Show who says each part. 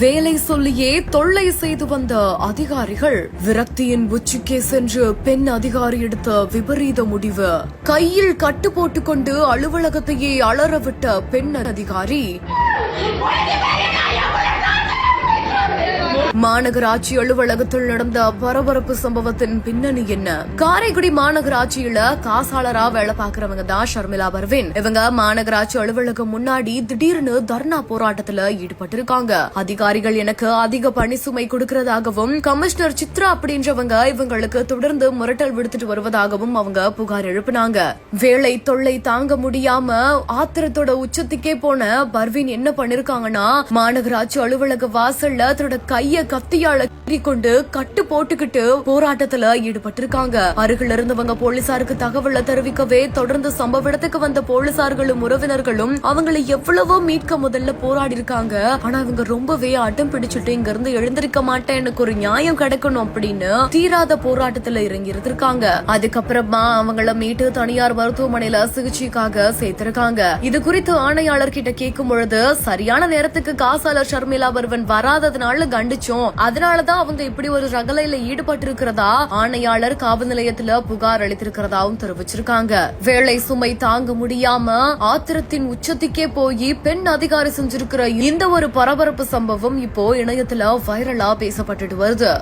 Speaker 1: வேலை சொல்லியே தொல்லை செய்து வந்த அதிகாரிகள் விரக்தியின் உச்சிக்கே சென்று பெண் அதிகாரி எடுத்த விபரீத முடிவு. கையில் கட்டு போட்டுக்கொண்டு அலுவலகத்தையே அலறவிட்ட பெண் அதிகாரி. மாநகராட்சி அலுவலகத்தில் நடந்த பரபரப்பு சம்பவத்தின் பின்னணி என்ன? காரைக்குடி மாநகராட்சியில காசாளரா வேலை பாக்குறவங்க தான் ஷர்மிளா பர்வின். இவங்க மாநகராட்சி அலுவலகம் முன்னாடி திடீர்னு தர்ணா போராட்டத்துல ஈடுபட்டிருக்காங்க. அதிகாரிகள் எனக்கு அதிக பணி சுமை கொடுக்கறதாகவும் கமிஷனர் சித்ரா அப்படின்றவங்க இவங்களுக்கு தொடர்ந்து மிரட்டல் விடுத்துட்டு வருவதாகவும் அவங்க புகார் எழுப்பினாங்க. வேலை தொல்லை தாங்க முடியாம ஆத்திரத்தோட உச்சத்துக்கே போன பர்வின் என்ன பண்ணிருக்காங்கன்னா மாநகராட்சி அலுவலக வாசல்ல தன்னோட கைய கத்தியால கொண்டு கட்டு போட்டுக்கிட்டு போராட்டத்துல ஈடுபட்டிருக்காங்க. அருகில் இருந்தவங்க போலீசாருக்கு தகவலை தெரிவிக்கவே தொடர்ந்து சம்பவ இடத்துக்கு வந்த போலீசார்களும் உறவினர்களும் அவங்களை எவ்வளவோ மீட்க முதல்ல போராடி இருக்காங்க ஆனா இவங்க ரொம்பவே அடம் பிடிச்சிட்டு இங்க இருந்து எழுந்திருக்க மாட்டேன் எனக்கு ஒரு நியாயம் கிடைக்கணும் அப்படின்னு தீராத போராட்டத்துல இறங்கி இருந்திருக்காங்க அதுக்கப்புறமா அவங்கள மீட்டு தனியார் மருத்துவமனையில சிகிச்சைக்காக சேர்த்திருக்காங்க. இது குறித்து ஆணையாளர் கிட்ட கேட்கும் பொழுது சரியான நேரத்துக்கு காசாளர் ஷர்மிளா பர்வன் வராததுனால கண்டிச்சோம். அதனாலதான் அவங்க இப்படி ஒரு ரகலையில ஈடுபட்டிருக்கிறதா? ஆணையாளர் காவல் நிலையத்துல புகார் அளித்திருக்கிறதாவும் தெரிவிச்சிருக்காங்க. வேலை சுமை தாங்க முடியாம ஆத்திரத்தின் உச்சத்துக்கே போய் பெண் அதிகாரி செஞ்சிருக்கிற இந்த ஒரு பரபரப்பு சம்பவம் இப்போ இணையத்துல வைரலா பேசப்பட்டுட்டு வருது.